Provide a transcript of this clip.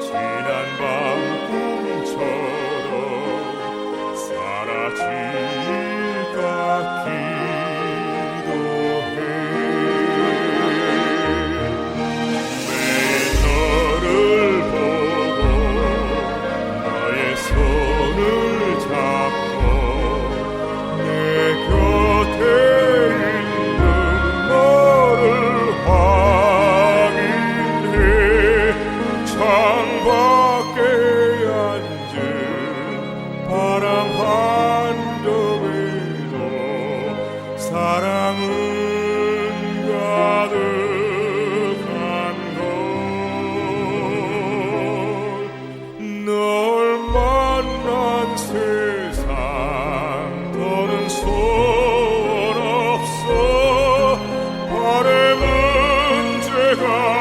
지난 밤 꿈처럼 사라진 사랑은 가득한 널 만난 세상 더는 소원 없어. 바램은 죄가